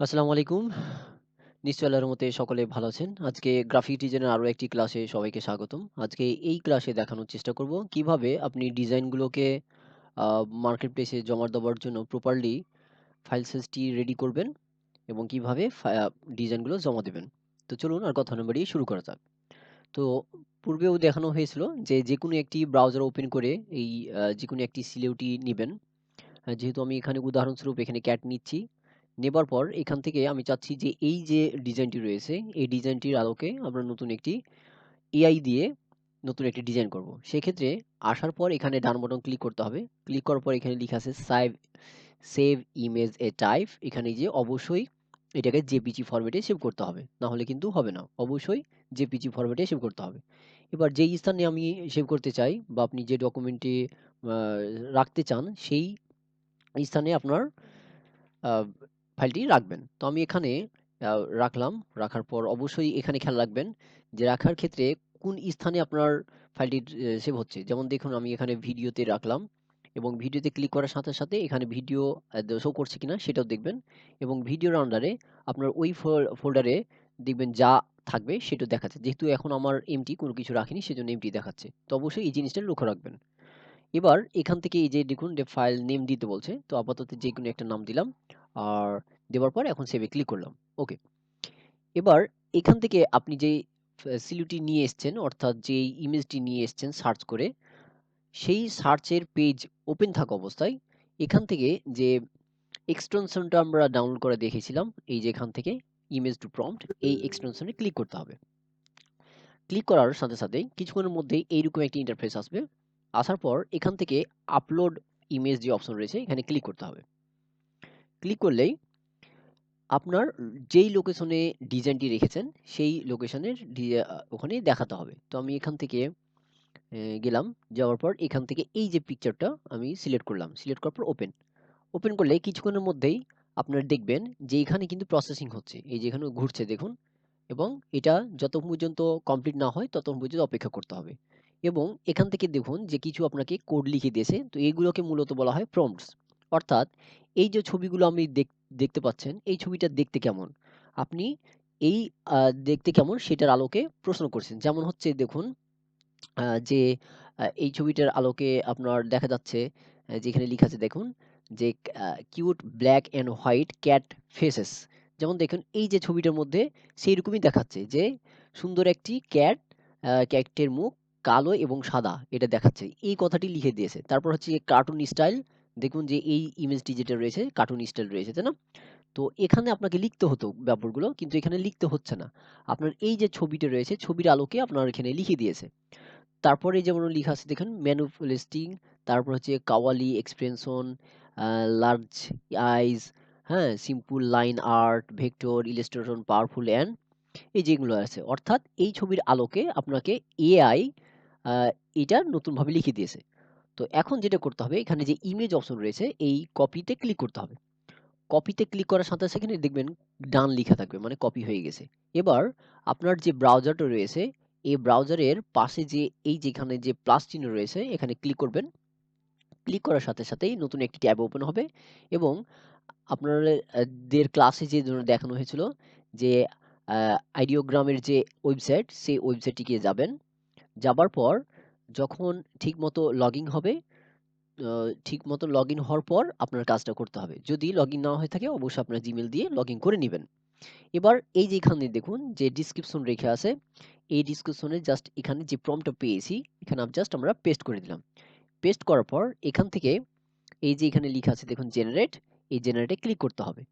আসসালামু আলাইকুম। নিশ্চয়ই আল্লাহর মতে সকলে ভালো আছেন। আজকে গ্রাফিক ডিজাইনের আরও একটি ক্লাসে সবাইকে স্বাগতম। আজকে এই ক্লাসে দেখানোর চেষ্টা করব কীভাবে আপনি ডিজাইনগুলোকে মার্কেট প্লেসে জমা দেওয়ার জন্য প্রপারলি ফাইল সাইজটি রেডি করবেন এবং কীভাবে ডিজাইনগুলো জমা দেবেন। তো চলুন আর কথা বাড়িয়ে শুরু করা যাক। তো পূর্বেও দেখানো হয়েছিল যে যে কোনো একটি ব্রাউজার ওপেন করে এই যে কোনো একটি সিলেউটি নেবেন যেহেতু আমি এখানে উদাহরণস্বরূপ এখানে ক্যাট নিচ্ছি। নেবার পর এখান থেকে আমি চাচ্ছি যে এই যে ডিজাইনটি রয়েছে, এই ডিজাইনটির আলোকে আমরা নতুন একটি এআই দিয়ে নতুন একটি ডিজাইন করব। সেক্ষেত্রে আসার পর এখানে ডান বাটন ক্লিক করতে হবে। ক্লিক করার পর এখানে লিখা আছে সাইভ সেভ ইমেজ এ টাইপ এখানে যে অবশ্যই এটাকে জেপিজি ফরম্যাটে সেভ করতে হবে। না হলে কিন্তু হবে না। অবশ্যই জেপিজি ফরম্যাটে সেভ করতে হবে। এবার যেই স্থানে আমি সেভ করতে চাই বা আপনি যে ডকুমেন্টে রাখতে চান সেই স্থানে আপনার ফাইলটি রাখবেন। তো আমি এখানে রাখলাম। রাখার পর অবশ্যই এখানে খেয়াল রাখবেন যে রাখার ক্ষেত্রে কোন স্থানে আপনার ফাইলটি সেভ হচ্ছে। যেমন দেখুন আমি এখানে ভিডিওতে রাখলাম এবং ভিডিওতে ক্লিক করার সাথে, সাথে এখানে ভিডিও শো করছে কিনা সেটাও দেখবেন এবং ভিডিওর আন্ডারে আপনার ওই ফোল্ডারে দেখবেন যা থাকবে সেটা দেখাচ্ছে। যেহেতু এখন আমার এমটি কোনো কিছু রাখিনি সেজন্য এমটি দেখাচ্ছে। তো অবশ্যই এই জিনিসটা লক্ষ্য রাখবেন। এবার এখান থেকে এই যে দেখুন যে ফাইল নেম দিতে বলছে। তো আপাতত যেকোনো একটা নাম দিলাম। আর দেওয়ার পর এখন সেভে ক্লিক করলাম। ওকে। এবার এখান থেকে আপনি যে ফ্যাসিলিটি নিয়ে এসছেন অর্থাৎ যেই ইমেজটি নিয়ে এসছেন সার্চ করে, সেই সার্চের পেজ ওপেন থাকা অবস্থায় এখান থেকে যে এক্সটেনশনটা আমরা ডাউনলোড করে দেখেছিলাম, এই যে এখান থেকে ইমেজ টু প্রম্পট এই এক্সটেনশনে ক্লিক করতে হবে। ক্লিক করার সাথে, সাথে কিছুক্ষণের মধ্যেই এইরকম একটি ইন্টারফেস আসবে। আসার পর এখান থেকে আপলোড ইমেজ যে অপশন রয়েছে এখানে ক্লিক করতে হবে। ক্লিক করলেই আপনার যেই লোকেশনে ডিজাইনটি রেখেছেন, সেই লোকেশনের ওখানে দেখাতে হবে। তো আমি এখান থেকে গেলাম। যাওয়ার পর এখান থেকে এই যে পিকচারটা আমি সিলেক্ট করলাম। সিলেক্ট করার পর ওপেন। ওপেন করলে কিছুক্ষণের মধ্যেই আপনারা দেখবেন যে এখানে কিন্তু প্রসেসিং হচ্ছে। এই যে এখানে ঘুরছে, দেখুন এবং এটা যত পর্যন্ত কমপ্লিট না হয়, তত পর্যন্ত অপেক্ষা করতে হবে। এবং এখান থেকে দেখুন যে কিছু আপনাকে কোড লিখে দিয়েছে। তো এগুলোকে মূলত বলা হয় প্রম্পটস। অর্থাৎ এই যে ছবিগুলো দেখ দেখতে পাচ্ছেন, এই ছবিটা দেখতে কেমন? আপনি এই দেখতে কেমন সেটার আলোকে প্রশ্ন করছেন। যেমন হচ্ছে দেখুন যে এই ছবিটার আলোকে আপনার দেখা যাচ্ছে যেখানে লিখা আছে দেখুন যে cute black and white cat faces. যেমন দেখুন এই যে ছবিটার মধ্যে সেইরকমই দেখাচ্ছে যে সুন্দর একটি ক্যাট ক্যাটের মুখ কালো এবং সাদা এটা দেখাচ্ছে। এই কথাটি লিখে দিয়েছে। তারপর হচ্ছে কার্টুন স্টাইল দেখুন যে এই ইমেজটি যেটা রয়েছে কার্টুন স্টাইল রয়েছে, তাই না? তো এখানে আপনাকে লিখতে হতো ব্যাপারগুলো কিন্তু এখানে লিখতে হচ্ছে না। আপনার এই যে ছবিটা রয়েছে ছবির আলোকে আপনার এখানে লিখে দিয়েছে। তারপরে যেমন লিখা আছে দেখেন ম্যানুপুলেটিং তারপর হচ্ছে qawwali expression, a large eyes হ্যাঁ? Simple line art, vector, illustration, powerful and এই যেগুলো আছে। অর্থাৎ এই ছবির আলোকে আপনাকে এআই এটা নতুনভাবে লিখে দিয়েছে। তো এখন যেটা করতে হবে এখানে যে ইমেজ অপশন রয়েছে এই কপিতে ক্লিক করতে হবে। কপিতে ক্লিক করার সাথে, এখানে দেখবেন ডান লিখা থাকবে মানে কপি হয়ে গেছে। এবার আপনার যে ব্রাউজারটা রয়েছে এই ব্রাউজারের পাশে যে এই যেখানে যে প্লাস চিহ্ন রয়েছে এখানে ক্লিক করবেন। ক্লিক করার সাথে, সাথেই নতুন একটি ট্যাব ওপেন হবে এবং আপনাদের দের ক্লাসে যে দেখানো হয়েছিল যে আইডিওগ্রামের যে ওয়েবসাইট সেই ওয়েবসাইটটিতে যাবেন। যাবার পর যখন ঠিকমতো লগইন হবে ঠিকমতো লগইন হওয়ার পর আপনার কাজটা করতে হবে। যদি লগইন না হয়ে থাকে অবশ্যই আপনার জিমেইল দিয়ে লগইন করে নিবেন। এবার এই যে এখানে দেখুন যে ডেসক্রিপশন রেখে আছে, এই ডেসক্রিপশনে জাস্ট এখানে যে প্রম্পটটা পেয়েছি এখানে জাস্ট আমরা পেস্ট করে দিলাম। পেস্ট করার পর এখান থেকে এই যে এখানে লিখা আছে দেখুন জেনারেট, এই জেনারেটে ক্লিক করতে হবে।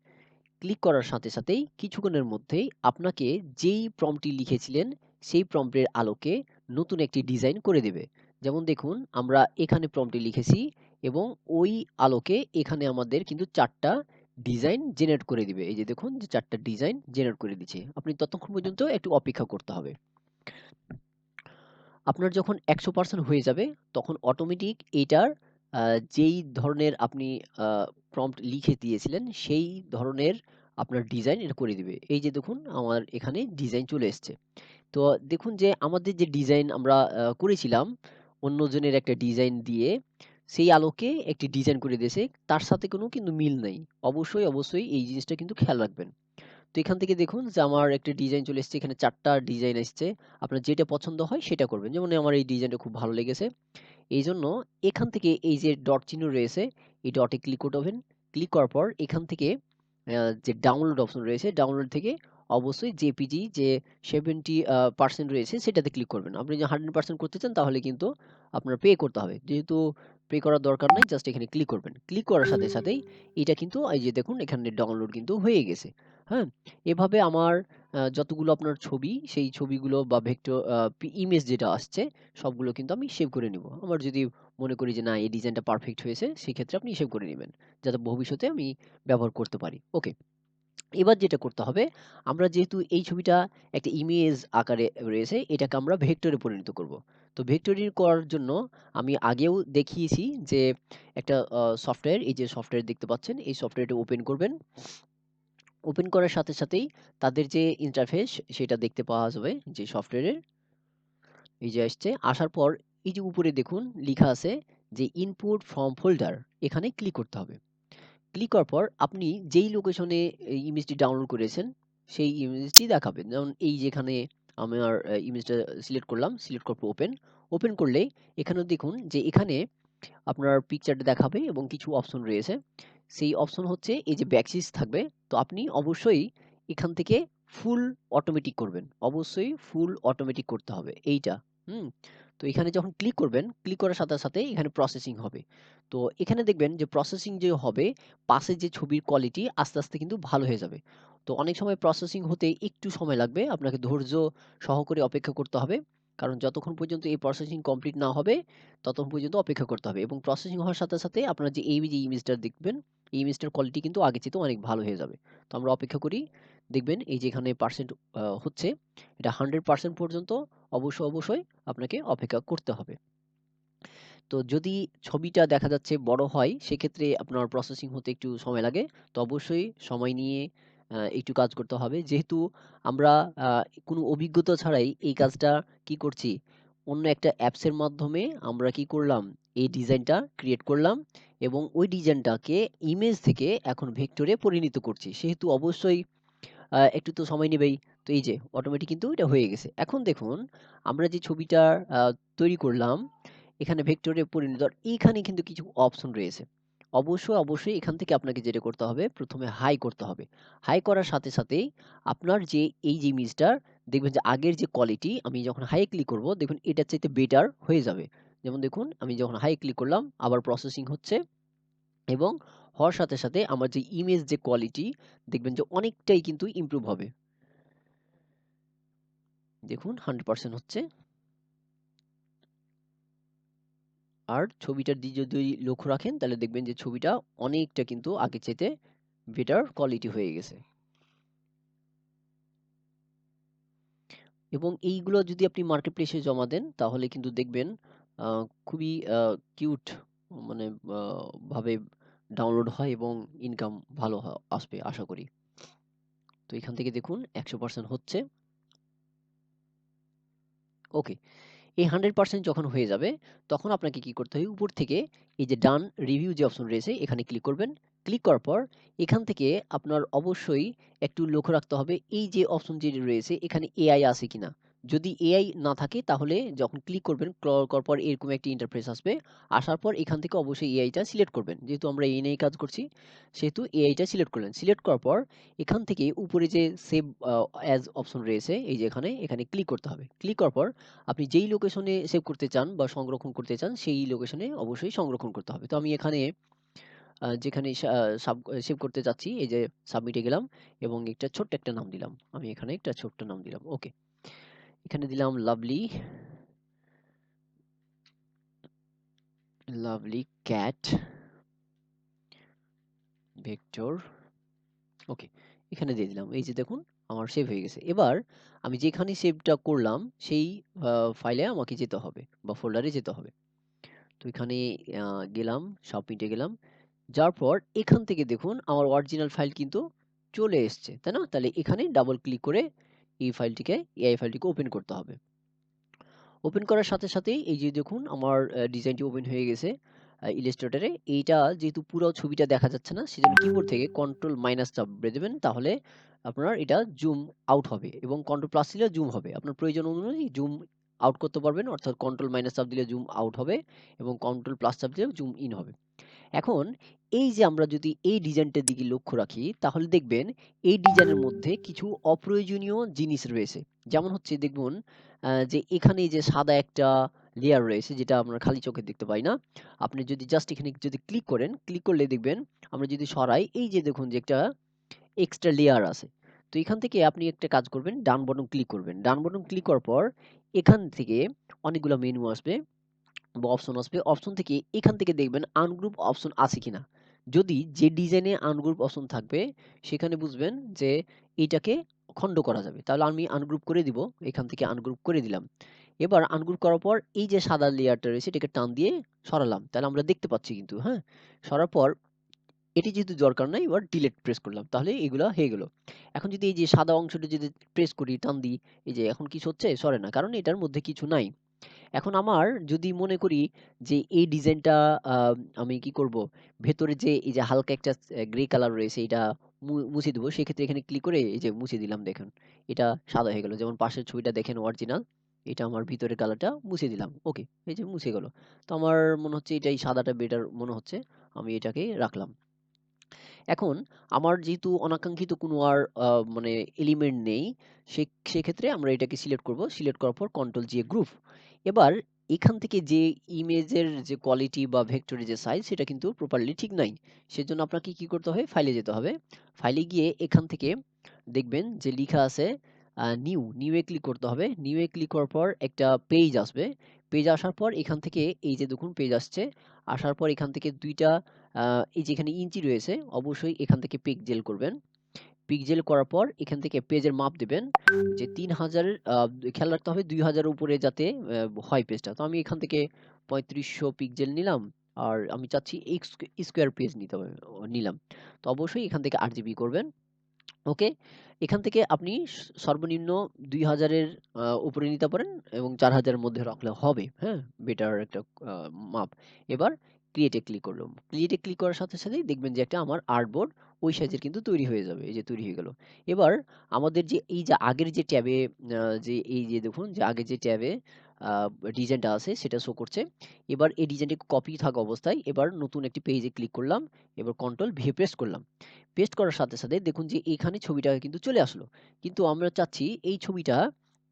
ক্লিক করার সাথে, সাথেই কিছুক্ষণের মধ্যেই আপনাকে যেই প্রম্পটটি লিখেছিলেন সেই প্রম্পটের আলোকে নতুন একটি ডিজাইন করে দেবে। যেমন দেখুন, আমরা এখানে প্রম্পটে লিখেছি এবং ওই আলোকে এখানে আমাদের কিন্তু চারটা ডিজাইন জেনারেট করে দিবে। এই যে দেখুন, যে চারটা ডিজাইন জেনারেট করে দিচ্ছে। আপনি ততক্ষণ পর্যন্ত একটু অপেক্ষা করতে হবে। আপনার যখন ১০০% হয়ে যাবে, তখন অটোমেটিক এটার যেই ধরনের আপনি প্রম্পট লিখে দিয়েছিলেন, সেই ধরনের আপনার ডিজাইন এটা করে দিবে। এই যে দেখুন, আমার এখানে ডিজাইন চলে এসছে। তো দেখুন যে আমাদের যে ডিজাইন আমরা করেছিলাম, অন্যজনের একটা ডিজাইন দিয়ে, সেই আলোকে একটি ডিজাইন করে দিয়েছে, তার সাথে কোনো কিন্তু মিল নেই। অবশ্যই অবশ্যই এই জিনিসটা কিন্তু খেয়াল রাখবেন। তো এখান থেকে দেখুন যে আমার একটা ডিজাইন চলে এসছে, এখানে চারটা ডিজাইন এসছে। আপনার যেটা পছন্দ হয় সেটা করবেন। যেমন আমার এই ডিজাইনটা খুব ভালো লেগেছে। এই জন্য এখান থেকে এই যে ডট চিহ্ন রয়েছে, এই ডটে ক্লিক করবেন ক্লিক করার পর এখান থেকে যে ডাউনলোড অপশন রয়েছে ডাউনলোড থেকে অবশ্যই জেপিজি যে সেভেন্টি পার্সেন্ট রয়েছে সেটাতে ক্লিক করবেন। আপনি যে হান্ড্রেড পার্সেন্ট করতে চান তাহলে কিন্তু আপনার পে করতে হবে। যেহেতু পে করার দরকার নেই জাস্ট এখানে ক্লিক করবেন। ক্লিক করার সাথে সাথেই এটা কিন্তু, এই যে দেখুন, এখানে ডাউনলোড কিন্তু হয়ে গেছে। হ্যাঁ? এভাবে আমার যতগুলো আপনার ছবি, সেই ছবিগুলো বা ভেক্টর ইমেজ যেটা আসছে, সবগুলো কিন্তু আমি সেভ করে নিব। আমার যদি মনে করি যে না, এই ডিজাইনটা পারফেক্ট হয়েছে, সেক্ষেত্রে আপনি সেভ করে নেবেন। যাতে ভবিষ্যতে আমি ব্যবহার করতে পারি। ওকে এবার যেটা করতে হবে, আমরা যেহেতু এই ছবিটা একটা ইমেজ আকারে রয়েছে, এটাকে আমরা ভেক্টরে পরিণত করব। তো ভেক্টরিং করার জন্য আমি আগেও দেখিয়েছি যে একটা সফটওয়্যার এই যে সফটওয়্যার দেখতে পাচ্ছেন, এই সফটওয়্যারটা ওপেন করবেন। ওপেন করার সাথে সাথেই তাদের যে ইন্টারফেস সেটা দেখতে পাওয়া যাবে যে সফটওয়্যারের এই যে আসছে, আসার পর এই যে উপরে দেখুন, লেখা আছে যে ইনপুট ফ্রম ফোল্ডার এখানে ক্লিক করতে হবে। ক্লিক করার পর আপনি যেই লোকেশনে ইমেজটি ডাউনলোড করেছেন, সেই ইমেজটি দেখাবেন। যেমন এই যেখানে আমার ইমেজটা সিলেক্ট করলাম সিলেক্ট করব ওপেন ওপেন করলে এখানে দেখুন যে এখানে আপনার পিকচারটা দেখাবে এবং কিছু অপশন রয়েছে। সেই অপশন হচ্ছে এই যে ব্যাকসিস থাকবে। তো আপনি অবশ্যই এখান থেকে ফুল অটোমেটিক করবেন। অবশ্যই ফুল অটোমেটিক করতে হবে। এইটা, হুম? তো এখানে যখন ক্লিক করবেন ক্লিক করার সাথে সাথে এখানে প্রসেসিং হবে। তো এখানে দেখবেন যে প্রসেসিং যে হবে, পাশে যে ছবির কোয়ালিটি আস্তে আস্তে কিন্তু ভালো হয়ে যাবে। তো অনেক সময় প্রসেসিং হতে একটু সময় লাগবে, আপনাকে ধৈর্য সহকারে অপেক্ষা করতে হবে। কারণ যতক্ষণ পর্যন্ত এই প্রসেসিং কমপ্লিট না হবে, ততক্ষণ পর্যন্ত অপেক্ষা করতে হবে এবং প্রসেসিং হওয়ার সাথে সাথে আপনার যে এই যে ইমেজটা দেখবেন, এই ইমেজটার কোয়ালিটি কিন্তু আগে চেয়েও অনেক ভালো হয়ে যাবে। তো আমরা অপেক্ষা করি, দেখবেন এই যে এখানে পার্সেন্ট হচ্ছে, এটা হান্ড্রেড পার্সেন্ট পর্যন্ত অবশ্যই অবশ্যই আপনাকে অপেক্ষা করতে হবে। তো যদি ছবিটা দেখা যাচ্ছে বড় হয়, সেক্ষেত্রে আপনার প্রসেসিং হতে একটু সময় লাগে। তো অবশ্যই সময় নিয়ে একটু কাজ করতে হবে। যেহেতু আমরা কোনো অভিজ্ঞতা ছাড়াই এই কাজটা কি করছি? অন্য একটা অ্যাপসের মাধ্যমে আমরা কি করলাম? এই ডিজাইনটা ক্রিয়েট করলাম এবং ওই ডিজাইনটাকে ইমেজ থেকে এখন ভেক্টরে পরিণত করছি। সেহেতু অবশ্যই একটু তো সময় নেবেই। তো এই যে অটোমেটিক কিন্তু এটা হয়ে গেছে। এখন দেখুন, আমরা যে ছবিটা তৈরি করলাম, এখানে ভেক্টরে পরিণত, এইখানে কিন্তু কিছু অপশন রয়েছে। অবশ্যই অবশ্যই এখান থেকে আপনাকে যেটা করতে হবে, প্রথমে হাই করতে হবে। হাই করার সাথে সাথেই আপনার যে, এই যে ইমেজটা দেখবেন যে আগের যে কোয়ালিটি আমি যখন হাই ক্লিক করব দেখুন এটার চাইতে বেটার হয়ে যাবে। যেমন দেখুন, আমি যখন হাই ক্লিক করলাম, আবার প্রসেসিং হচ্ছে এবং হওয়ার সাথে সাথে আমার যে ইমেজ যে কোয়ালিটি দেখবেন যে অনেকটাই কিন্তু ইমপ্রুভ হবে। দেখুন হান্ড্রেড পার্সেন্ট হচ্ছে। আর ছবিটার দিকে যদি লক্ষ্য রাখেন, তাহলে দেখবেন যে ছবিটা অনেকটা কিন্তু আগে চেতে বেটার কোয়ালিটি হয়ে গেছে। এবং এইগুলো যদি আপনি মার্কেট প্লেসে জমা দেন, তাহলে কিন্তু দেখবেন খুবই কিউট মানে ভাবে ডাউনলোড হয় এবং ইনকাম ভালো আসবে আশা করি। তো এখান থেকে দেখুন একশো পার্সেন্ট হচ্ছে। ওকে এই হান্ড্রেড পার্সেন্ট যখন হয়ে যাবে, তখন আপনাকে কি করতে হবে? উপর থেকে এই যে ডান রিভিউ যে অপশন রয়েছে, এখানে ক্লিক করবেন। ক্লিক করার পর এখান থেকে আপনার অবশ্যই একটু লক্ষ্য রাখতে হবে, এই যে অপশন যে রয়েছে, এখানে এআই আছে কিনা? যদি এআই না থাকে, তাহলে যখন ক্লিক করবেন করার পর এরকম একটি ইন্টারফেস আসবে। আসার পর এখান থেকে অবশ্যই এআইটা সিলেক্ট করবেন। যেহেতু আমরা এই নিয়েই কাজ করছি, সেহেতু এআইটা সিলেক্ট করলেন। সিলেক্ট করার পর এখান থেকে উপরে যে সেভ অ্যাজ অপশন রয়েছে, এই যে এখানে এখানে ক্লিক করতে হবে। ক্লিক করার পর আপনি যেই লোকেশনে সেভ করতে চান বা সংরক্ষণ করতে চান, সেই লোকেশনে অবশ্যই সংরক্ষণ করতে হবে। তো আমি এখানে যেখানে সাব সেভ করতে যাচ্ছি, এই যে সাবমিটে গেলাম এবং একটা ছোট্ট একটা নাম দিলাম। আমি এখানে একটা ছোট্ট নাম দিলাম। ওকে এখানে দিলাম lovely lovely cat vector okay এখানে দিয়ে দিলাম, এই যে দেখুন আমার সেভ হয়ে গেছে, এবার আমি যেখানে সেভটা করলাম সেই ফাইলে আমাকে যেতে হবে বা ফোল্ডারে যেতে হবে, তো এখানে গেলাম সাবমিটে গেলাম, যার পর এখান থেকে দেখুন আমার অরিজিনাল ফাইল কিন্তু চলে এসছে, তাই না? তাহলে এখানে ডাবল ক্লিক করে এই ফাইলটিকে এআই ফাইলটিকে ওপেন করতে হবে ওপেন করার সাথে সাথেই এই যে দেখুন, আমার ডিজাইনটি ওপেন হয়ে গেছে আ এইটা যেহেতু পুরো ছবিটা দেখা যাচ্ছে না, সেজন্য কিবোর্ড থেকে কন্ট্রোল মাইনাস চাপ দেবেন, তাহলে আপনার এটা জুম আউট হবে এবং কন্ট্রোল প্লাস দিলে জুম হবে। আপনার প্রয়োজন অনুযায়ী জুম আউট করতে পারবেন, অর্থাৎ কন্ট্রোল মাইনাস চাপ দিলে জুম আউট হবে এবং কন্ট্রোল প্লাস চাপ দিলে জুম ইন হবে। এখন এই যে আমরা যদি এই ডিজাইনটার দিকে লক্ষ্য রাখি তাহলে দেখবেন এই ডিজাইনের মধ্যে কিছু অপ্রয়োজনীয় জিনিস রয়েছে। যেমন হচ্ছে দেখুন যে এখানে যে সাদা একটা লেয়ার রয়েছে যেটা আমরা খালি চোখে দেখতে পাই না। আপনি যদি জাস্ট এখানে যদি ক্লিক করেন, ক্লিক করলে দেখবেন আমরা যদি সরাই এই যে দেখুন যে একটা এক্সট্রা লেয়ার আছে। তো এখান থেকে আপনি একটা কাজ করবেন ডান বটন ক্লিক করবেন। ডান বটন ক্লিক করার পর এখান থেকে অনেকগুলা মেনু আসবে বা অপশন আসবে। অপশন থেকে এখান থেকে দেখবেন আনগ্রুপ অপশন আছে কিনা। যদি যে ডিজাইনে আনগ্রুপ অপশন থাকবে সেখানে বুঝবেন যে এটাকে খন্ড করা যাবে। তাহলে আমি আনগ্রুপ করে দিব। এখান থেকে আনগ্রুপ করে দিলাম। এবার আনগ্রুপ করার পর এই যে সাদা লেয়ারটা রয়েছে এটাকে টান দিয়ে সরালাম। তাহলে আমরা দেখতে পাচ্ছি কিন্তু, হ্যাঁ? সরার পর এটি যেহেতু দরকার নাই এবার ডিলিট প্রেস করলাম। তাহলে এগুলা হয়ে গেল। এখন যদি এই যে সাদা অংশটা যদি প্রেস করি, টান দিই, এই যে এখন কিছু হচ্ছে? সরে না। কারণ এটার মধ্যে কিছু নাই। এখন আমার যদি মনে করি যে এই ডিজাইনটা আ আমি কি করব? ভেতরে যে এই যে হালকা একটা অ্যা গ্রে কালার রয়েছে এটা মু, মুছে দিব। সেক্ষেত্রে এখানে ক্লিক করে এই যে মুছে দিলাম, দেখুন। এটা সাদা হয়ে গেল। যেমন পাশের ছবিটা দেখেন অরিজিনাল। এটা আমার ভিতরের কালারটা মুছে দিলাম। ওকে। এই যে মুছে গেল। তো আমার মনে হচ্ছে এটাই সাদাটা বেটার মনে হচ্ছে। আমি এটাকে রাখলাম। এখন আমার যেহেতু অনাকাঙ্ক্ষিত কোনো আর মানে এলিমেন্ট নেই, সে সেক্ষেত্রে আমরা এটাকে সিলেক্ট করব। সিলেক্ট করার পর কন্ট্রোল জি গ্রুপ। এবার এখান থেকে যে ইমেজের যে কোয়ালিটি বা ভেক্টরের যে সাইজ সেটা কিন্তু প্রপারলি ঠিক নাই। সেজন্য আপনাকে কি করতে হবে? ফাইলে যেতে হবে। ফাইলে গিয়ে এখান থেকে দেখবেন যে লিখা আছে নিউ, নিউ এ ক্লিক করতে হবে। নিউ এ ক্লিক করার পর একটা পেজ আসবে। পেজ আসার পর এখান থেকে এই যে দেখুন পেজ আসছে। আসার পর এখান থেকে ২ টা আ এই যে এখানে ইঞ্চি রয়েছে, অবশ্যই এখান থেকে পিক্সেল করবেন। পিক্সেল করার পর এখান থেকে পেজের মাপ দিবেন যে ৩০০০ আ খেয়াল রাখতে হবে ২০০০ এর উপরে যাতে হয় পেজটা। তো আমি এখান থেকে ৩৫০০ পিক্সেল নিলাম। আর আমি চাচ্ছি স্কোয়ার পেজ নিতে হবে নিলাম। তো অবশ্যই এখান থেকে ৮ জিবি করবেন। ওকে? এখান থেকে আপনি সর্বনিম্ন ২০০০ এর আ উপরে নিতে পারেন এবং ৪০০০ এর মধ্যে রাখলে হবে। হ্যাঁ? বেটার একটা মাপ। এবার ক্রিয়েট ক্লিক করলাম। ক্রিয়েট ক্লিক করার সাথে, সাথেই দেখবেন যে একটা আমার আর্টবোর্ড ওই সাইজের কিন্তু তৈরি হয়ে যাবে। এই যে তৈরি হয়ে গেল। এবার আমাদের যে এই যে আগের যে ট্যাবে যে এই যে দেখুন যে আগের যে ট্যাবে ডিজাইনটা আছে সেটা শো করছে। এবার এই ডিজাইনটি কপি থাকা অবস্থায় এবার নতুন একটি পেজে ক্লিক করলাম। এবার কন্ট্রোল ভি প্রেস করলাম। পেস্ট করার সাথে, সাথে দেখুন যে এখানে ছবিটা কিন্তু চলে আসলো। কিন্তু আমরা চাচ্ছি এই ছবিটা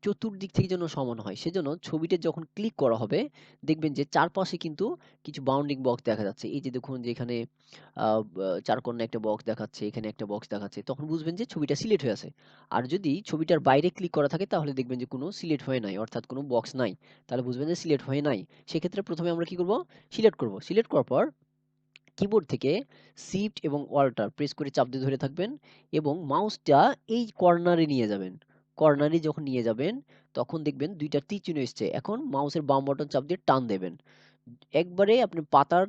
চতুর্দিক থেকে যেন সমান হয়। সেজন্য ছবিতে যখন ক্লিক করা হবে দেখবেন যে চারপাশে কিন্তু কিছু বাউন্ডিং বক্স দেখা যাচ্ছে। এই যে দেখুন যে এখানে বা একটা বক্স দেখাচ্ছে, এখানে একটা বক্স দেখাচ্ছে। তখন বুঝবেন যে ছবিটা সিলেক্ট হয়ে আছে। আর যদি ছবিটার বাইরে ক্লিক করা থাকে তাহলে দেখবেন যে কোনো সিলেক্ট হয়ে নাই। অর্থাৎ কোনো বক্স নাই। তাহলে বুঝবেন যে সিলেক্ট হয়ে নাই। সেক্ষেত্রে প্রথমে আমরা কি করব? সিলেক্ট করব। সিলেক্ট করার পর কিবোর্ড থেকে শিফট এবং অল্টার প্রেস করে চাপ দিয়ে ধরে থাকবেন এবং মাউসটা এই কর্নারে নিয়ে যাবেন। কর্নারে যখন নিয়ে যাবেন তখন দেখবেন ২ টা চিহ্ন এসছে। এখন মাউসের বাম বাটন চাপ দিয়ে টান দেবেন। একবারে আপনি পাতার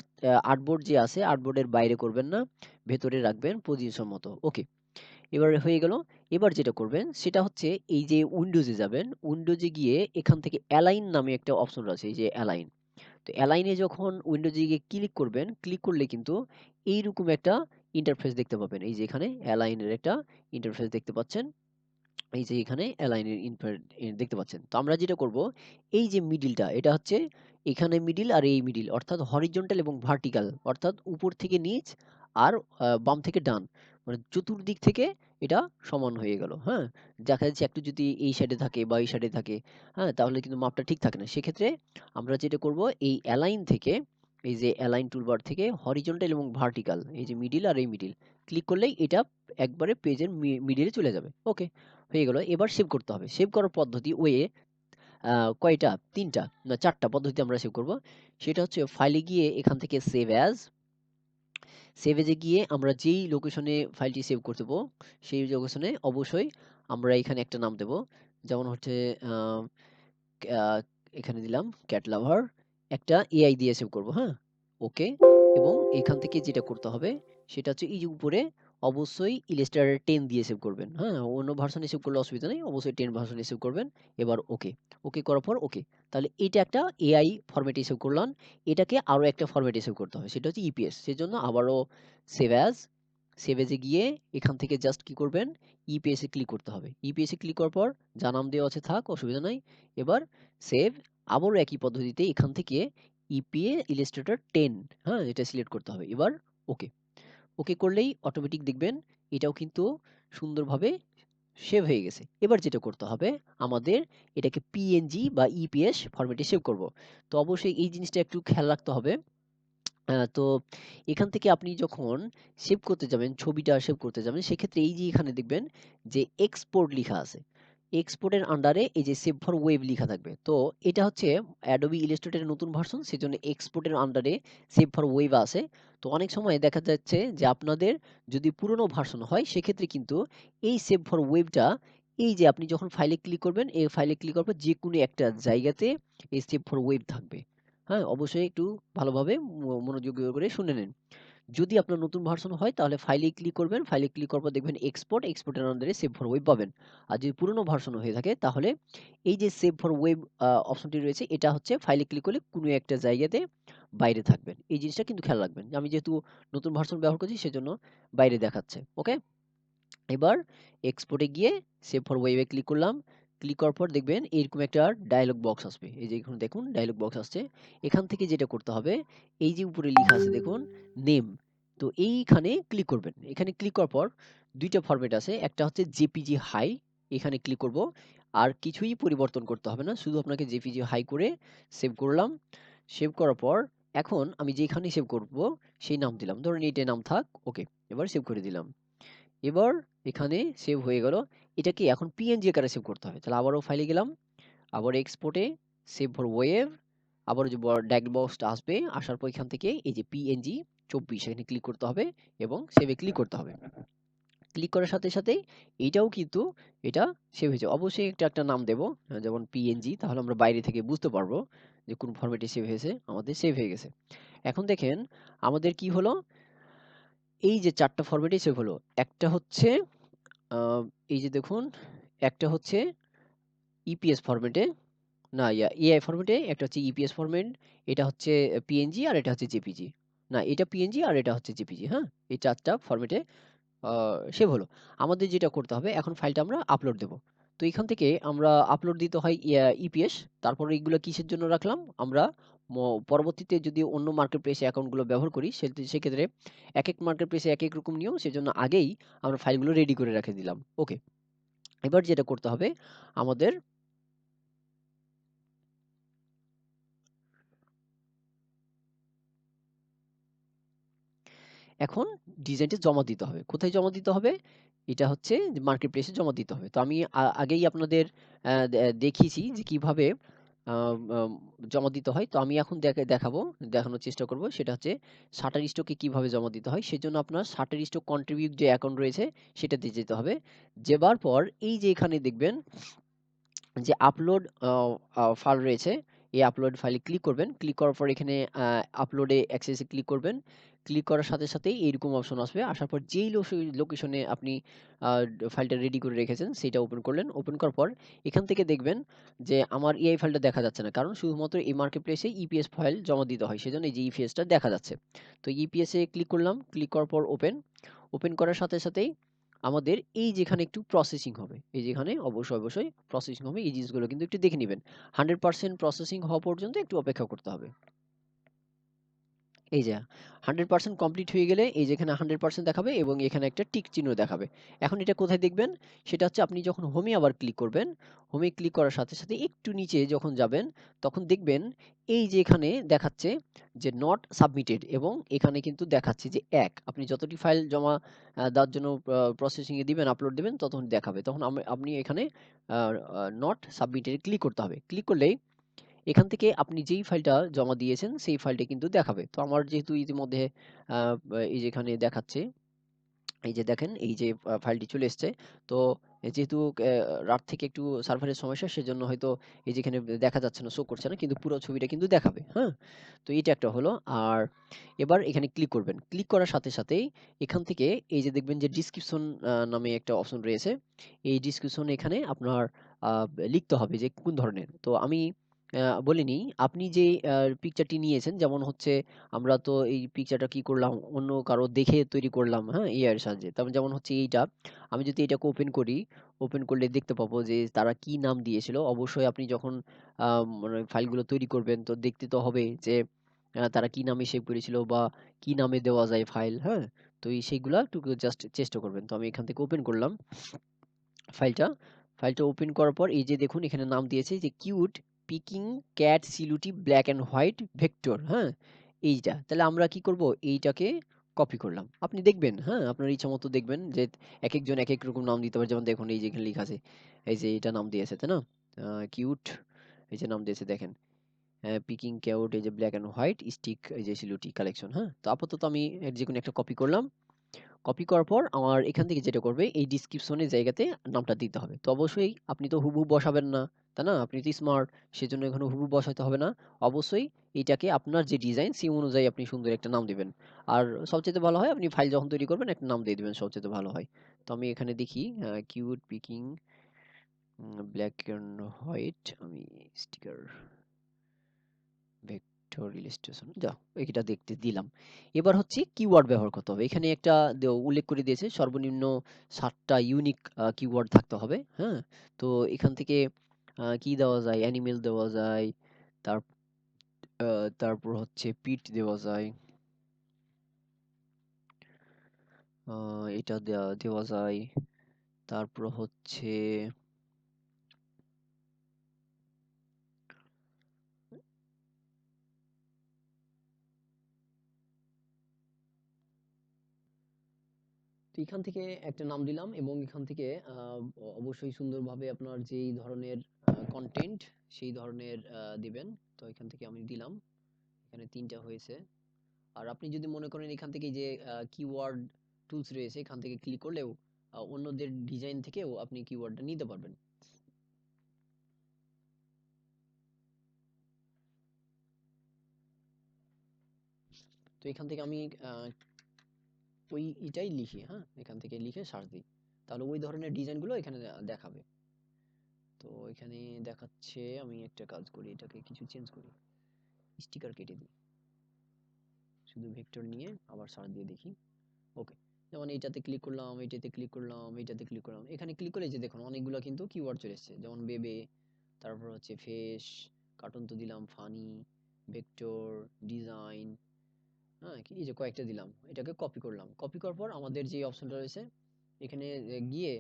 আর্টবোর্ড যে আছে আর্টবোর্ডের বাইরে করবেন না। ভেতরে রাখবেন পজিশন মতো। ওকে। এবারে হয়ে গেল। এবার যেটা করবেন সেটা হচ্ছে এই যে উইন্ডোজে যাবেন। উইন্ডোজে গিয়ে এখান থেকে অ্যালাইন নামে একটা অপশন আছে। এই যে অ্যালাইন। তো অ্যালাইনে যখন উইন্ডোজে গিয়ে ক্লিক করবেন, ক্লিক করলে কিন্তু এইরকম একটা ইন্টারফেস দেখতে পাবেন। এই যে এখানে অ্যালাইনের একটা ইন্টারফেস দেখতে পাচ্ছেন। এই যে এখানে অ্যালাইনের ইনফার দেখতে পাচ্ছেন। তো আমরা যেটা করব এই যে মিডিলটা এটা হচ্ছে এখানে মিডিল আর এই মিডিল অর্থাৎ হরিজন্টাল এবং ভার্টিক্যাল অর্থাৎ উপর থেকে নিচ আর বাম থেকে ডান। মানে চতুর্দিক থেকে এটা সমান হয়ে গেল। হ্যাঁ? দেখা যাচ্ছে একটু যদি এই সাইডে থাকে বা এই সাইডে থাকে, হ্যাঁ? তাহলে কিন্তু মাপটা ঠিক থাকে না। সেক্ষেত্রে আমরা যেটা করব এই অ্যালাইন থেকে এই যে অ্যালাইন টুলবার থেকে হরিজন্টাল এবং ভার্টিক্যাল এই যে মিডিল আর এই মিডিল ক্লিক করলেই এটা একবারে পেজের মিডলে চলে যাবে। ওকে। হয়ে গেল। এবার সেভ করতে হবে। সেভ করার পদ্ধতি ওয়ে কয়টা? ৩ টা না ৪ টা পদ্ধতিতে আমরা সেভ করব। সেটা হচ্ছে ফাইলে গিয়ে এখান থেকে সেভ অ্যাজ সেভ এজে গিয়ে আমরা যেই লোকেশনে ফাইলটি সেভ করব সেই লোকেশনে অবশ্যই আমরা এখানে একটা নাম দেব। যেমন হচ্ছে এখানে দিলাম ক্যাট লাভার একটা এআই দিয়ে সেভ করব। হ্যাঁ? ওকে। এবং এখান থেকে যেটা করতে হবে, সেটা হচ্ছে এই যে উপরে অবশ্যই ইলাস্ট্রেটর 10 দিয়ে সেভ করবেন। হ্যাঁ অন্য ভার্সনে সেভ করলে অসুবিধা নেই, অবশ্যই টেন ভার্সনে সেভ করবেন। এবার ওকে ওকে করার পর ওকে তাহলে এটা একটা এআই ফরম্যাটে সেভ করলাম। এটাকে আরও একটা ফরম্যাটে সেভ করতে হবে, সেটা হচ্ছে ইপিএস সেজন্য আবারও সেভ অ্যাজ সেভ এজে গিয়ে এখান থেকে জাস্ট কি করবেন? ইপিএসে ক্লিক করতে হবে। ইপিএসে ক্লিক করার পর যা নাম দেওয়া আছে থাক, অসুবিধা নাই। এবার সেভ আবারও একই পদ্ধতিতে এখান থেকে ইপিএ ইলাস্ট্রেটর টেন হ্যাঁ এটা সিলেক্ট করতে হবে। এবার ওকে ওকে করলেই অটোমেটিক দেখবেন এটাও কিন্তু সুন্দরভাবে সেভ হয়ে গেছে। এবার যেটা করতে হবে, আমাদের এটাকে পিএনজি বা ইপিএস ফরম্যাটে সেভ করব। তো অবশ্যই এই জিনিসটা একটু খেয়াল রাখতে হবে। তো এখান থেকে আপনি যখন সেভ করতে যাবেন, ছবিটা সেভ করতে যাবেন, সেক্ষেত্রে এই যে এখানে দেখবেন যে এক্সপোর্ট লেখা আছে। এক্সপোর্টের আন্ডারে এই যে সেভ ফর ওয়েব লেখা থাকবে। তো এটা হচ্ছে অ্যাডোবি ইলাস্ট্রেটরের নতুন ভার্সন সেজন্য এক্সপোর্টের আন্ডারে সেভ ফর ওয়েব আছে। তো অনেক সময় দেখা যাচ্ছে যে আপনাদের যদি পুরনো ভার্সন হয়, সেক্ষেত্রে কিন্তু এই সেভ ফর ওয়েবটা এই যে আপনি যখন ফাইলে ক্লিক করবেন, এই ফাইলে ক্লিক করার পর যে কোনো একটা জায়গাতে এই সেভ ফর ওয়েব থাকবে। হ্যাঁ অবশ্যই একটু ভালোভাবে মনোযোগ করে শুনে নেন। যদি আপনার নতুন ভার্সন হয়, তাহলে ফাইলে ক্লিক করবেন। ফাইলে ক্লিক করার পর দেখবেন এক্সপোর্ট এক্সপোর্টের আন্ডারে সেভ ফর ওয়েব পাবেন। আর যদি পুরনো ভার্সন হয়ে থাকে, তাহলে এই যে সেভ ফর ওয়েব অপশনটি রয়েছে, এটা হচ্ছে ফাইলে ক্লিক করলে কোনো একটা জায়গাতে বাইরে থাকবেন। এই জিনিসটা কিন্তু খেয়াল রাখবেন আমি যেহেতু নতুন ভার্সন ব্যবহার করছি, সেজন্য বাইরে দেখাচ্ছে ওকে এবার এক্সপোর্টে গিয়ে সেভ ফর ওয়েবে ক্লিক করলাম। ক্লিক করার পর দেখবেন এরকম একটা ডায়লগ বক্স আসবে। এই যে এখানে দেখুন ডায়লগ বক্স আসছে। এখান থেকে যেটা করতে হবে, এই যে উপরে লেখা আছে দেখুন নেম তো এইখানে ক্লিক করবেন। এখানে ক্লিক করার পর দুইটা ফরম্যাট আছে। একটা হচ্ছে জেপিজি হাই এখানে ক্লিক করব। আর কিছুই পরিবর্তন করতে হবে না। শুধু আপনাকে জেপিজি হাই করে সেভ করলাম। সেভ করার পর এখন আমি যেখানে সেভ করব, সেই নাম দিলাম। ধরুন এইটা নাম থাক ওকে এবার সেভ করে দিলাম। এবার এখানে সেভ হয়ে গেল। এটাকে এখন পিএনজি আকারে সেভ করতে হবে। তাহলে আবারও ফাইলে গেলাম, আবার এক্সপোর্টে সেভ ফর ওয়েভ আবার যে ডায়লগ বক্সটা আসবে, আসার পর এখান থেকে এই যে পিএনজি চব্বিশ, এখানে ক্লিক করতে হবে এবং সেভে ক্লিক করতে হবে। ক্লিক করার সাথে সাথেই এটাও কিন্তু এটা সেভ হয়েছে অবশ্যই একটা একটা নাম দেব যেমন পিএনজি তাহলে আমরা বাইরে থেকে বুঝতে পারব যে কোন ফরম্যাটে সেভ হয়েছে, আমাদের সেভ হয়ে গেছে। এখন দেখেন, আমাদের কি হলো? এই যে চারটা ফরম্যাটে সেভ হলো, একটা হচ্ছে এই যে দেখুন, একটা হচ্ছে ইপিএস ফরম্যাটে না, ইয়া এআই ফরম্যাটে একটা হচ্ছে ইপিএস ফরম্যাট এটা হচ্ছে পিএনজি আর এটা হচ্ছে জেপিজি না, এটা পিএনজি আর এটা হচ্ছে জেপিজি হ্যাঁ? এই চারটা ফরম্যাটে সেভ হলো। আমাদের যেটা করতে হবে, এখন ফাইলটা আমরা আপলোড দেব। তো এখান থেকে আমরা আপলোড দিতে হয় ইপিএস তারপরে এইগুলো কিসের জন্য রাখলাম? আমরা পরবর্তীতে যদি অন্য মার্কেট প্লেসে অ্যাকাউন্টগুলো ব্যবহার করি, সে- সেক্ষেত্রে এক এক মার্কেট প্লেসে এক এক রকম নিয়ম, সেজন্য আগেই আমরা ফাইলগুলো রেডি করে রেখে দিলাম। ওকে এবার যেটা করতে হবে, আমাদের এখন ডিজাইনটা জমা দিতে হবে। কোথায় জমা দিতে হবে? এটা হচ্ছে মার্কেট প্লেসে জমা দিতে হবে। তো আমি আগেই আপনাদের দেখিয়েছি যে কীভাবে জমা দিতে হয়। তো আমি এখন দেখে, দেখাবো, দেখানোর চেষ্টা করব। সেটা হচ্ছে শাটার স্টকে কীভাবে জমা দিতে হয়। সেজন্য আপনার শাটার স্টক কন্ট্রিবিউট যে অ্যাকাউন্ট রয়েছে, সেটাতে যেতে হবে। যেবার পর এই যে এখানে দেখবেন যে আপলোড ফাইল রয়েছে, এই আপলোড ফাইলে ক্লিক করবেন। ক্লিক করার পর এখানে আপলোডে অ্যাক্সেসে ক্লিক করবেন। ক্লিক করার সাথে সাথেই এইরকম অপশন আসবে। আসার পর যেই লোকেশনে আপনি ফাইলটা রেডি করে রেখেছেন, সেটা ওপেন করলেন। ওপেন করার পর এখান থেকে দেখবেন যে আমার ইআই ফাইলটা দেখা যাচ্ছে না। কারণ শুধুমাত্র এই মার্কেট প্লেসে ইপিএস ফাইল জমা দিতে হয়। সেজন্য এই যে ইপিএসটা দেখা যাচ্ছে। তো ইপিএসে ক্লিক করলাম। ক্লিক করার পর ওপেন ওপেন করার সাথে সাথেই আমাদের এই যেখানে একটু প্রসেসিং হবে, এই যেখানে অবশ্যই অবশ্যই প্রসেসিং হবে, এই জিনিসগুলো কিন্তু একটু দেখে নেবেন। হান্ড্রেড পার্সেন্ট প্রসেসিং হওয়া পর্যন্ত একটু অপেক্ষা করতে হবে। এই যে হান্ড্রেড পার্সেন্ট কমপ্লিট হয়ে গেলে এই যেখানে হান্ড্রেড পার্সেন্ট দেখাবে এবং এখানে একটা টিক চিহ্ন দেখাবে। এখন এটা কোথায় দেখবেন? সেটা হচ্ছে আপনি যখন হোমে আবার ক্লিক করবেন হোমে ক্লিক করার সাথে সাথে একটু নিচে যখন যাবেন, তখন দেখবেন এই যে এখানে দেখাচ্ছে যে নট সাবমিটেড এবং এখানে কিন্তু দেখাচ্ছে যে এক। আপনি যতটি ফাইল জমা দেওয়ার জন্য প্রসেসিংয়ে দিবেন আপলোড দিবেন তখন দেখাবে। তখন আপনি এখানে নট সাবমিটেড ক্লিক করতে হবে। ক্লিক করলেই এখান থেকে আপনি যেই ফাইলটা জমা দিয়েছেন সেই ফাইলটা কিন্তু দেখাবে তো আমার যেহেতু ইতিমধ্যে এই যেখানে দেখাচ্ছে এই যে দেখেন এই যে ফাইলটি চলে এসছে। তো যেহেতু রাত থেকে একটু সার্ভারের সমস্যা সেজন্য হয়তো এই যে এখানে দেখা যাচ্ছে না, শো করছে না। কিন্তু পুরো ছবিটা কিন্তু দেখাবে। হ্যাঁ? তো এটা একটা হলো। আর এবার এখানে ক্লিক করবেন। ক্লিক করার সাথে সাথেই এখান থেকে এই যে দেখবেন যে ডেসক্রিপশন নামে একটা অপশন রয়েছে। এই ডেসক্রিপশন এখানে আপনার লিখতে হবে যে কোন ধরনের। তো আমি আ বলে নিই, আপনি যে পিকচারটি নিয়েছেন যেমন হচ্ছে আমরা তো এই পিকচারটা কি করলাম অন্য কারও দেখে তৈরি করলাম, হ্যাঁ? এআই এর সাহায্যে। তারপর যেমন হচ্ছে এইটা, আমি যদি এটাকে ওপেন করি, ওপেন করলে দেখতে পাবো যে তারা কি নাম দিয়েছিল। অবশ্যই আপনি যখন আ মানে ফাইলগুলো তৈরি করবেন তো দেখতে তো হবে যে তারা কি নামে সেভ করেছিল বা কি নামে দেওয়া যায় ফাইল, হ্যাঁ? তো এই সেইগুলা একটু জাস্ট চেষ্টা করবেন। তো আমি এখান থেকে ওপেন করলাম ফাইলটা। ফাইলটা ওপেন করার পর এই যে দেখুন এখানে নাম দিয়েছে যে cute peeking cat silhouette black and white vector, হ্যাঁ? এইটা। তাহলে আমরা কি করব? এইটাকে কপি করলাম। আপনি দেখবেন, হ্যাঁ? আপনার ইচ্ছামত দেখবেন যে একেকজন একেক রকম নাম দিতে পারে। যেমন দেখুন এই যে এখানে লিখা আছে। এই যে এটা নাম দিয়েছে, তাই না? কিউট এই যে নাম দিয়েছে দেখেন। পিকিং কিউট এই যে ব্ল্যাক অ্যান্ড হোয়াইট স্টিক এই যে সিলুটি কালেকশন, হ্যাঁ? তো আপাতত আমি এর যেকোনো একটা কপি করলাম। কপি করার পর আমার এখান থেকে যেটা করবে এই ডেসক্রিপশনের জায়গাতে নামটা দিতে হবে। তো অবশ্যই আপনি তো হুবহু বসাবেন না, তাই না? আপনি তো স্মার্ট সেজন্য এখানে হুবহু বসাতে হবে না। অবশ্যই এটাকে আপনার যে ডিজাইন সেই অনুযায়ী আপনি সুন্দর একটা নাম দিবেন। আর সবচেয়ে ভালো হয় আপনি ফাইল যখন তৈরি করবেন একটা নাম দিয়ে দিবেন সবচেয়ে ভালো হয়। তো আমি এখানে দেখি cute peeking black and white আমি স্টিকার ভেক্টর ইলাস্ট্রেশন যাও এটা দেখতে দিলাম। এবার হচ্ছে কিওয়ার্ড ব্যবহার করতে হবে। এখানে একটা উল্লেখ করে দিয়েছে, সর্বনিম্ন ৭ টা ইউনিক কিওয়ার্ড থাকতে হবে। হ্যাঁ? তো এখান থেকে কি দেওয়া যায়? অ্যানিমেল দেওয়া যায়। তার তারপর হচ্ছে পিট দেওয়া যায়। এটা দেওয়া যায়। তারপর হচ্ছে তো এখান থেকে একটা নাম দিলাম এবং এখান থেকে অবশ্যই সুন্দরভাবে আপনার যেই ধরনের কনটেন্ট সেই ধরনের দিবেন। তো এখান থেকে আমি দিলাম। এখানে ৩ টা হয়েছে। আর আপনি যদি মনে করেন এখান থেকে যে কিওয়ার্ড টুলস রয়েছে, এখান থেকে ক্লিক করলেও অন্যদের ডিজাইন থেকেও আপনি কিওয়ার্ডটা নিতে পারবেন। তো এখান থেকে আমি ওই এটাই লিখি, হ্যাঁ? এখান থেকে লিখে সার্চ দিই। তাহলে ওই ধরনের ডিজাইনগুলো এখানে দেখাবে। তো এখানে দেখাচ্ছে আমি একটা কাজ করি এটাকে কিছু চেঞ্জ করি। স্টিকার কেটে দিই। শুধু ভেক্টর নিয়ে আবার সার্চ দিয়ে দেখি। ওকে। যেমন এইটাতে ক্লিক করলাম, এইটাতে ক্লিক করলাম, এইটাতে ক্লিক করলাম। এখানে ক্লিক করে যে দেখুন অনেকগুলা কিন্তু কিওয়ার্ড চলে এসছে। যেমন বেবে, তারপর হচ্ছে ফেস, কার্টুন তো দিলাম, ফানি, ভেক্টর, ডিজাইন, হ্যাঁ? এই যে কয়েকটা দিলাম। এটাকে কপি করলাম। কপি করার পর আমাদের যে অপশনটা রয়েছে এখানে গিয়ে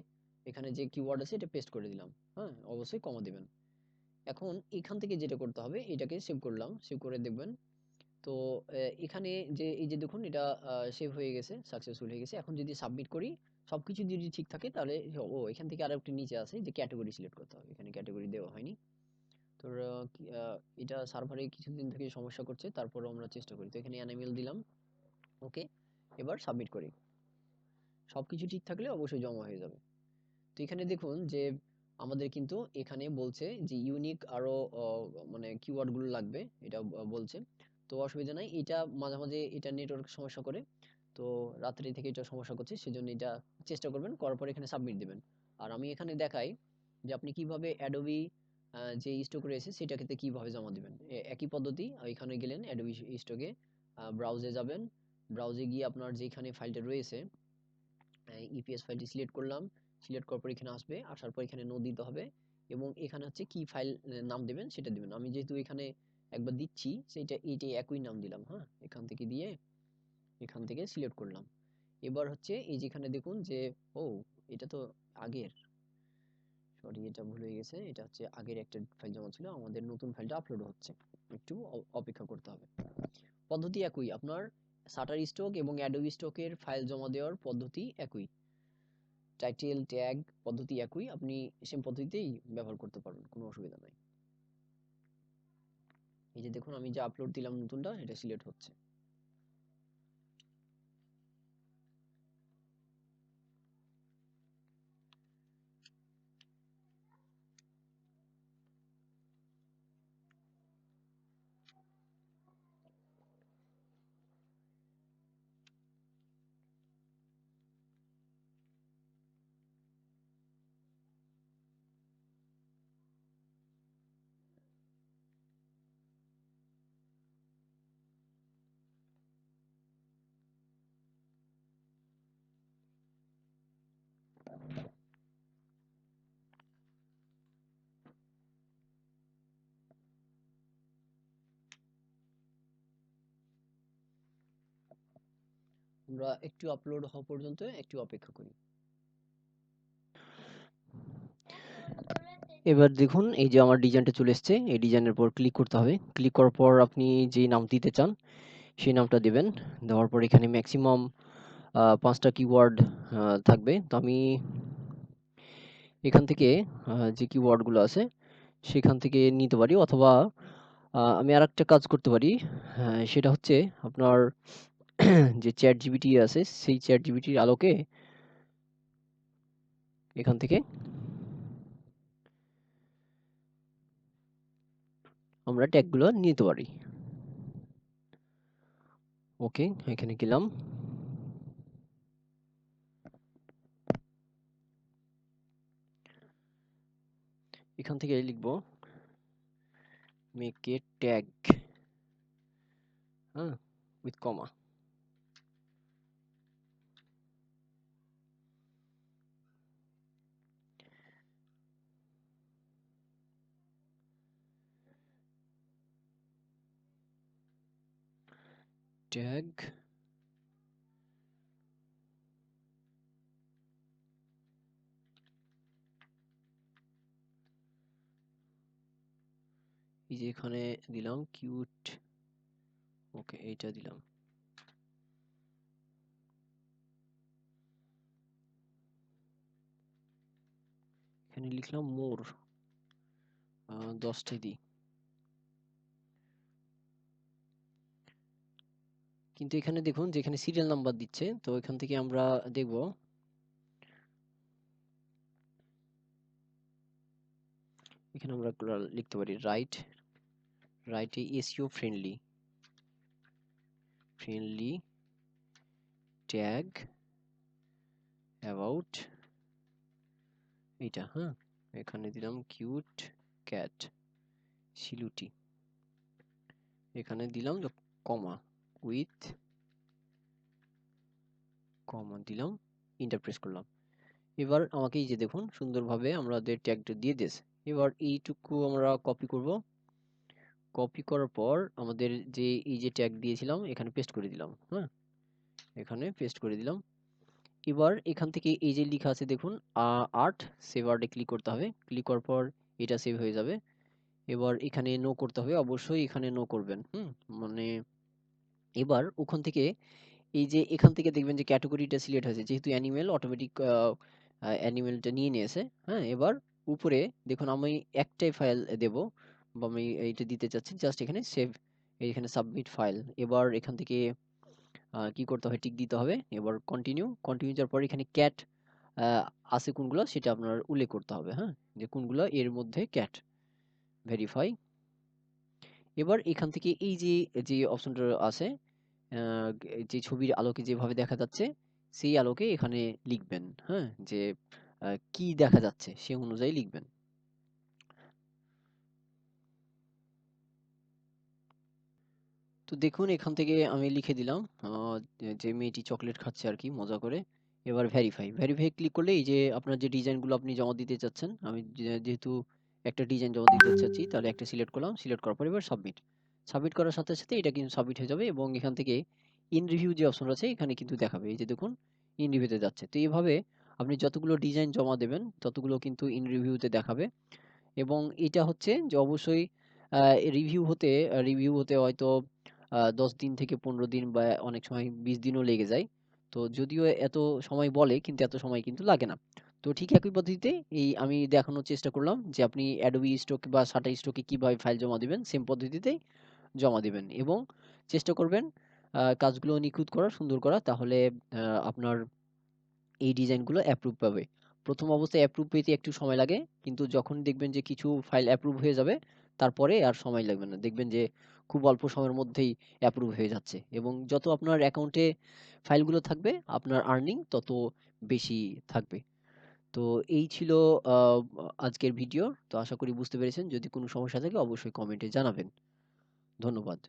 এখানে যে কিওয়ার্ড আছে এটা পেস্ট করে দিলাম। হ্যাঁ? অবশ্যই কমা দিবেন। এখন এখান থেকে যেটা করতে হবে এটাকে সেভ করলাম। সেভ করে দেখবেন তো এখানে যে এই যে দেখুন এটা সেভ হয়ে গেছে, সাকসেসফুল হয়ে গেছে। এখন যদি সাবমিট করি, সবকিছু যদি ঠিক থাকে তাহলে ও এখান থেকে আরেকটু নিচে আছে যে ক্যাটেগরি সিলেক্ট করতে হবে। এখানে ক্যাটেগরি দেওয়া হয়নি। তো আ এটা সার্ভারে কিছুদিন থেকে সমস্যা করছে। তারপরেও আমরা চেষ্টা করি। তো এখানে অ্যানিমেল দিলাম। ওকে। এবার সাবমিট করি। সবকিছু ঠিক থাকলে অবশ্যই জমা হয়ে যাবে। তো এখানে দেখুন যে আমাদের কিন্তু এখানে বলছে যে ইউনিক আরও অ মানে কিওয়ার্ডগুলো লাগবে। এটা বলছে। তো অসুবিধা নাই। এটা মাঝে, মাঝে এটা নেটওয়ার্ক সমস্যা করে। তো রাত্রি থেকে এটা সমস্যা করছে। সেজন্য এটা চেষ্টা করবেন। করার পর এখানে সাবমিট দিবেন। আর আমি এখানে দেখাই যে আপনি কীভাবে আ যে স্টক রয়েছে সেটাতে কীভাবে জমা দিবেন। একই পদ্ধতি ওইখানে গেলেন Adobe স্টকে ব্রাউজে যাবেন। ব্রাউজে গিয়ে আপনার যেখানে ফাইলটা রয়েছে ইপিএস ফাইলটি সিলেক্ট করলাম। সিলেক্ট করার পর এখানে আসবে। আসার পর এখানে নো দিতে হবে এবং এখানে হচ্ছে কি ফাইল নাম দিবেন সেটা দিবেন। আমি যেহেতু এখানে একবার দিচ্ছি সেইটা এইটাই একই নাম দিলাম, হ্যাঁ? এখান থেকে দিয়ে এখান থেকে সিলেক্ট করলাম। এবার হচ্ছে এই যেখানে দেখুন যে ও এটা তো আগের। সরি এটা ভুল হয়ে গেছে। এটা হচ্ছে আগের একটা ফাইল জমা ছিল। আমাদের নতুন ফাইলটা আপলোড হচ্ছে। একটু অপেক্ষা করতে হবে। পদ্ধতি একই। আপনার Shutterstock এবং Adobe Stock এর ফাইল জমা দেওয়ার পদ্ধতি একই। টাইটেল, ট্যাগ পদ্ধতি একই। আপনি সেম পদ্ধতিতেই ব্যবহার করতে পারবেন। কোনো অসুবিধা নাই। এই যে দেখুন আমি যে আপলোড দিলাম নতুনটা এটা সিলেক্ট হচ্ছে। আমরা একটু আপলোড হওয়া পর্যন্ত একটু অপেক্ষা করি। এবার দেখুন, এই যে আমার ডিজাইনটা চলে এসছে, এই ডিজাইনের উপর ক্লিক করতে হবে। ক্লিক করার পর আপনি যে নাম দিতে চান, সেই নামটা দেবেন। দেওয়ার পর এখানে ম্যাক্সিমাম পাঁচটা কিওয়ার্ড থাকবে। তো আমি এখান থেকে যে কিওয়ার্ডগুলো আছে, সেখান থেকে নিতে পারি। অথবা আমি আর একটা কাজ করতে পারি। সেটা হচ্ছে আপনার যে চ্যাট জিবিটি আছে, সেই চ্যাট জিবিটির আলোকে এখান থেকে আমরা ট্যাগগুলো নিতে পারি। ওকে এখানে গেলাম। এখান থেকে লিখব মেক ট্যাগ হ্যাঁ উইথ কমা tag এই যে এখানে দিলাম কিউট ওকে এইটা দিলাম। এখানে লিখলাম মোর। দশটা দিই। কিন্তু এখানে দেখুন যেখানে সিরিয়াল নাম্বার দিচ্ছে, তো এখান থেকে আমরা দেখব। এখানে আমরা লিখতে পারি right right SEO friendly friendly tag about এটা হ্যাঁ? এখানে দিলাম কিউট ক্যাট শিলুটি এখানে দিলাম কমা উইথ কমা দিলাম ইন্টার প্রেস করলাম। এবার আমাকে এই যে দেখুন, সুন্দরভাবে আমাদের ট্যাগটা দিয়ে দিয়েছে। এবার এইটুকু আমরা কপি করব। কপি করার পর আমাদের যে এই যে ট্যাগ দিয়েছিলাম, এখানে পেস্ট করে দিলাম হ্যাঁ? এখানে পেস্ট করে দিলাম। এবার এখান থেকে এই যে লেখা আছে দেখুন আর্ট সেভ আর্টে ক্লিক করতে হবে। ক্লিক করার পর এটা সেভ হয়ে যাবে। এবার এখানে নো করতে হবে। অবশ্যই এখানে নো করবেন, হুম? মানে এবার ওখান থেকে এই যে এখান থেকে দেখবেন যে ক্যাটাগরিটা সিলেক্ট হয়েছে। যেহেতু অ্যানিমেল অটোমেটিক অ্যানিমেলটা নিয়ে নিয়েছে হ্যাঁ? এবার উপরে দেখুন আমি একটাই ফাইল দেব বা আমি এইটা দিতে চাচ্ছি জাস্ট এখানে সেভ এখানে সাবমিট ফাইল এবার এখান থেকে কি করতে হবে? টিক দিতে হবে। এবার কন্টিনিউ কন্টিনিউ যাওয়ার পর এখানে ক্যাট আছে কোনগুলো? সেটা আপনার উল্লেখ করতে হবে হ্যাঁ? যে কোনগুলো? এর মধ্যে ক্যাট ভেরিফাই এবার এখান থেকে এই যে যে অপশনটা আছে যে ছবির আলোকে যেভাবে দেখা যাচ্ছে, সেই আলোকে এখানে লিখবেন হ্যাঁ? যে কি দেখা যাচ্ছে সে অনুযায়ী লিখবেন। তো দেখুন, এখান থেকে আমি লিখে দিলাম যে মেয়েটি চকলেট খাচ্ছে আর কি, মজা করে। এবার ভেরিফাই ভেরিফাই ক্লিক করলে এই যে, আপনার যে ডিজাইনগুলো আপনি জমা দিতে চাচ্ছেন, আমি যেহেতু একটা ডিজাইন জমা দিতে চাচ্ছি, তাহলে একটা সিলেক্ট করলাম সিলেক্ট করার পর এবার সাবমিট সাবমিট করার সাথে সাথে এটা কিন্তু সাবমিট হয়ে যাবে এবং এখান থেকে ইন রিভিউ যে অপশন আছে এখানে কিন্তু দেখাবে। এই যে দেখুন ইন রিভিউতে যাচ্ছে। তো এইভাবে আপনি যতগুলো ডিজাইন জমা দেবেন, ততগুলো কিন্তু ইন রিভিউতে দেখাবে। এবং এটা হচ্ছে যে অবশ্যই রিভিউ হতে রিভিউ হতে হয়তো দশ দিন থেকে পনেরো দিন বা অনেক সময় বিশ দিনও লেগে যায়। তো যদিও এত সময় বলে, কিন্তু এত সময় কিন্তু লাগে না। তো ঠিক একই পদ্ধতিতে এই আমি দেখানোর চেষ্টা করলাম যে আপনি অ্যাডোবি স্টক বা সাটা স্টকে কীভাবে ফাইল জমা দিবেন সেম পদ্ধতিতেই জমা দিবেন এবং চেষ্টা করবেন কাজগুলো নিখুঁত করা, সুন্দর করা, তাহলে আপনার এই ডিজাইনগুলো অ্যাপ্রুভ পাবে। প্রথম অবস্থায় অ্যাপ্রুভ পেতে একটু সময় লাগে, কিন্তু যখন দেখবেন যে কিছু ফাইল অ্যাপ্রুভ হয়ে যাবে, তারপরে আর সময় লাগবে না। দেখবেন যে খুব অল্প সময়ের মধ্যেই অ্যাপ্রুভ হয়ে যাচ্ছে এবং যত আপনার অ্যাকাউন্টে ফাইলগুলো থাকবে, আপনার আর্নিং তত বেশি থাকবে। তো এই ছিল আজকের ভিডিও। তো আশা করি বুঝতে পেরেছেন। যদি কোনো সমস্যা থাকে, অবশ্যই কমেন্টে জানাবেন। ধন্যবাদ।